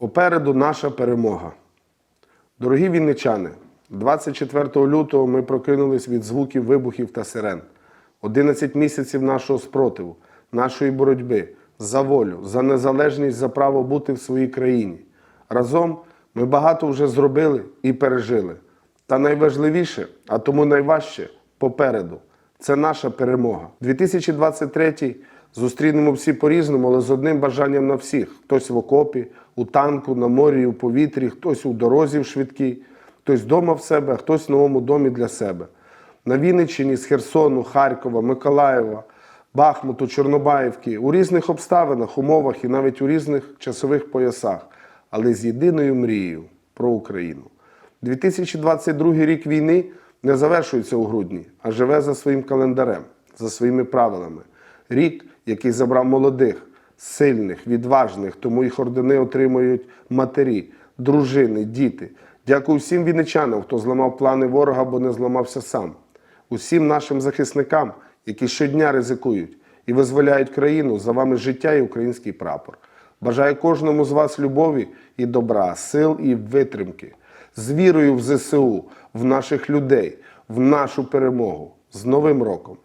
Попереду наша перемога. Дорогі вінничани, 24 лютого ми прокинулись від звуків вибухів та сирен. 11 місяців нашого спротиву, нашої боротьби за волю, за незалежність, за право бути в своїй країні. Разом ми багато вже зробили і пережили. Та найважливіше, а тому найважче попереду це наша перемога. 2023 зустрінемо всі по-різному, але з одним бажанням на всіх: хтось в окопі, у танку, на морі, у повітрі, хтось у дорозі в швидкій, хтось вдома в себе, а хтось в новому домі для себе. На Вінниччині з Херсону, Харкова, Миколаєва, Бахмуту, Чорнобаївки у різних обставинах, умовах і навіть у різних часових поясах, але з єдиною мрією про Україну. 2022 рік війни не завершується у грудні, а живе за своїм календарем, за своїми правилами. Рік, який забрав молодих, сильних, відважних, тому їх ордени отримують матері, дружини, діти. Дякую всім вінничанам, хто зламав плани ворога, бо не зламався сам. Усім нашим захисникам, які щодня ризикують і визволяють країну за вами життя і український прапор. Бажаю кожному з вас любові і добра, сил і витримки, з вірою в ЗСУ, в наших людей, в нашу перемогу. З Новим роком!